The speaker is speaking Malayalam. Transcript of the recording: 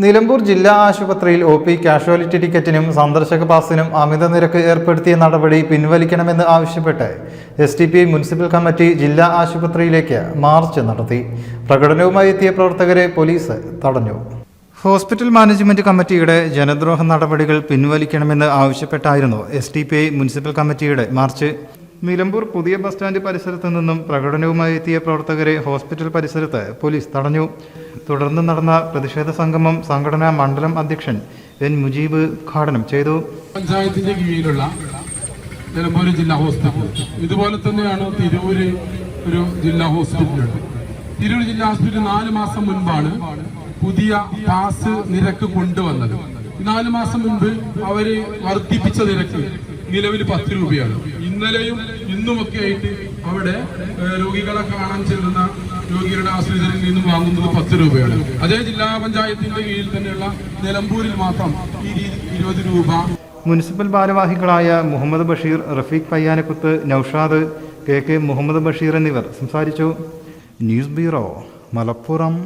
നിലമ്പൂർ ജില്ലാ ആശുപത്രിയിൽ ഒ പി കാഷ്വാലിറ്റി ടിക്കറ്റിനും സന്ദർശക പാസിനും അമിത നിരക്ക് ഏർപ്പെടുത്തിയ നടപടി പിൻവലിക്കണമെന്ന് ആവശ്യപ്പെട്ട് S T P municipal committee ജില്ലാ ആശുപത്രിയിലേക്ക് മാർച്ച് നടത്തി. പ്രകടനവുമായി എത്തിയ പ്രവർത്തകരെ പോലീസ് തടഞ്ഞു. ഹോസ്പിറ്റൽ മാനേജ്മെന്റ് കമ്മിറ്റിയുടെ ജനദ്രോഹ നടപടികൾ പിൻവലിക്കണമെന്ന് ആവശ്യപ്പെട്ടായിരുന്നു എസ് മുനിസിപ്പൽ കമ്മിറ്റിയുടെ മാർച്ച് നിലമ്പൂർ പുതിയ ബസ് സ്റ്റാൻഡ് പരിസരത്ത് നിന്നും പ്രകടനവുമായി എത്തിയ പ്രവർത്തകരെ ഹോസ്പിറ്റൽ പരിസരത്ത് പോലീസ് തടഞ്ഞു. തുടർന്ന് നടന്ന പ്രതിഷേധ സംഗമം സംഘടനാ മണ്ഡലം അധ്യക്ഷൻ എൻ. മുജീബ് ഉദ്ഘാടനം ചെയ്തു. പഞ്ചായത്തിന്റെ കീഴിലുള്ള നിലമ്പൂർ ജില്ലാ ഹോസ്പിറ്റൽ. ഇതുപോലെ തന്നെയാണ് തിരൂര് ഒരു ജില്ലാ ഹോസ്പിറ്റലുണ്ട് തിരൂർ ജില്ലാ ഹോസ്പിറ്റൽ നാല് മാസം മുൻപാണ് പുതിയ പാസ് നിരക്ക് കൊണ്ടുവന്നത്. നാല് മാസം മുൻപ് അവർ വർദ്ധിപ്പിച്ച നിരക്ക് നിലവിൽ പത്ത് രൂപയാണ്. ഇന്നലെയും ഇന്നുമൊക്കെ ആയിട്ട് അവിടെ രോഗികളെ കാണാൻ ചെല്ലുന്ന രോഗികളുടെ ആശ്രിതരിൽ നിന്നും വാങ്ങുന്നത് പത്ത് രൂപയാണ്. അതേ ജില്ലാ പഞ്ചായത്തിന്റെ കീഴിൽ തന്നെയുള്ള നിലമ്പൂരിൽ മാത്രം ഈ ഇരുപത് രൂപ. മുനിസിപ്പൽ ഭാരവാഹികളായ മുഹമ്മദ് ബഷീർ റഫീഖ് പയ്യാനക്കുത്ത് നൌഷാദ് കെ കെ മുഹമ്മദ് ബഷീർ എന്നിവർ സംസാരിച്ചു. News bureau Malappuram.